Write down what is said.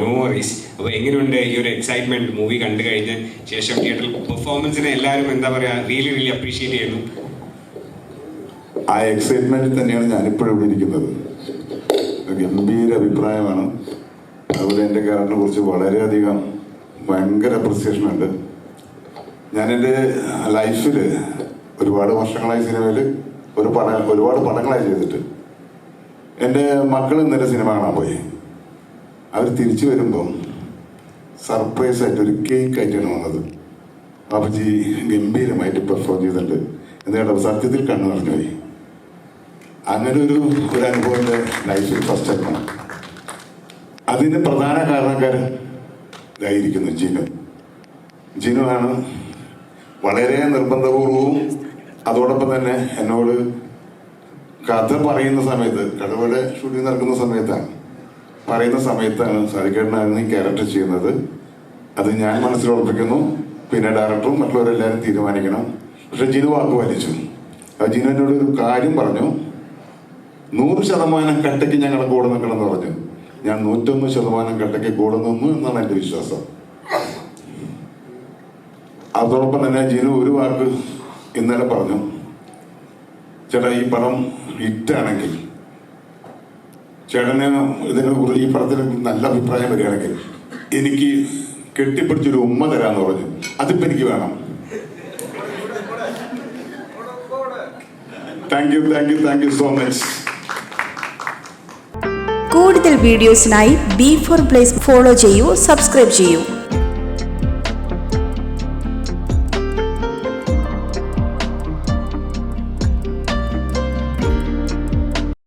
No worries അപ്പോൾ എങ്ങനെയുണ്ട് ഈ ഒരു എക്സൈറ്റ്മെന്റ് മൂവി കണ്ടു കഴിഞ്ഞ ശേഷം തിയേറ്ററിൽ പെർഫോമൻസിനെ എല്ലാവരും എന്താ പറയാ റിയലി റിയലി അപ്രീഷിയേറ്റ് ചെയ്യുന്നു? ആ എക്സൈറ്റ്മെന്റ് തന്നെയാണ് ഞാനിപ്പോഴും ഇവിടെ ഇരിക്കുന്നത്. ഗംഭീര അഭിപ്രായമാണ്. അതുപോലെ എന്റെ കാറിനെ കുറിച്ച് വളരെയധികം ഭയങ്കര അപ്രിസിയേഷൻ ഉണ്ട്. ഞാൻ എന്റെ ലൈഫിൽ ഒരുപാട് വർഷങ്ങളായി സിനിമയിൽ ഒരു പട ഒരുപാട് പടങ്ങളായി ചെയ്തിട്ട്. എന്റെ മക്കൾ ഇന്നലെ സിനിമ കാണാൻ പോയി. അവർ തിരിച്ചു വരുമ്പം സർപ്രൈസ് ആയിട്ട് ഒരു കേക്ക് ആയിട്ടാണ് വന്നത്. ബാബുജി ഗംഭീരമായിട്ട് പെർഫോം ചെയ്തിട്ടുണ്ട്. എന്നിട്ട് സത്യത്തിൽ കണ്ണു നിറഞ്ഞുപോയി അങ്ങനെ ഒരു ഒരു അനുഭവം ലൈഫിൽ ഫസ്റ്റ് ആയിരുന്നു അതിന് പ്രധാന കാരണക്കാരൻ ഇതായിരിക്കുന്നു ജിനു. ജിനു ആണ് വളരെ നിർബന്ധപൂർവവും അതോടൊപ്പം തന്നെ എന്നോട് കഥ പറയുന്ന സമയത്ത് കഥയുടെ ഷൂട്ടിംഗ് നടക്കുന്ന സമയത്താണ് പറയുന്ന സമയത്താണ് സാധിക്കേണ്ടതാണ് ഈ ക്യാരക്ടർ ചെയ്യുന്നത്. അത് ഞാൻ മനസ്സിലുറപ്പിക്കുന്നു പിന്നെ ഡയറക്ടറും മറ്റുള്ളവരെല്ലാവരും തീരുമാനിക്കണം. പക്ഷെ ജിനു വാക്ക് വലിച്ചു ആ ജിനു എന്നോട് ഒരു കാര്യം പറഞ്ഞു. നൂറ് ശതമാനം കട്ടയ്ക്ക് ഞങ്ങൾ കൂടെ നിൽക്കണമെന്ന് പറഞ്ഞു. ഞാൻ നൂറ്റൊന്ന് ശതമാനം കട്ടയ്ക്ക് കൂടെ നിന്നു എന്നാണ് എന്റെ വിശ്വാസം. അതോടൊപ്പം തന്നെ ജിനു ഒരു വാക്ക് ഇന്നലെ പറഞ്ഞു. ചേട്ടാ ഈ പടം ഹിറ്റാണെങ്കിൽ ചേട്ടന് ഇതിനെ കുറിച്ച് ഈ പടത്തിന് നല്ല അഭിപ്രായം വരികയാണെങ്കിൽ എനിക്ക് കെട്ടിപ്പിടിച്ചൊരു ഉമ്മ തരാന്ന് പറഞ്ഞു. അതിപ്പോ എനിക്ക് വേണം. Thank you thank you thank you so much കൂടുതൽ വീഡിയോസിനായി ബി ഫോർ പ്ലേസ് ഫോളോ ചെയ്യൂ സബ്സ്ക്രൈബ് ചെയ്യൂ.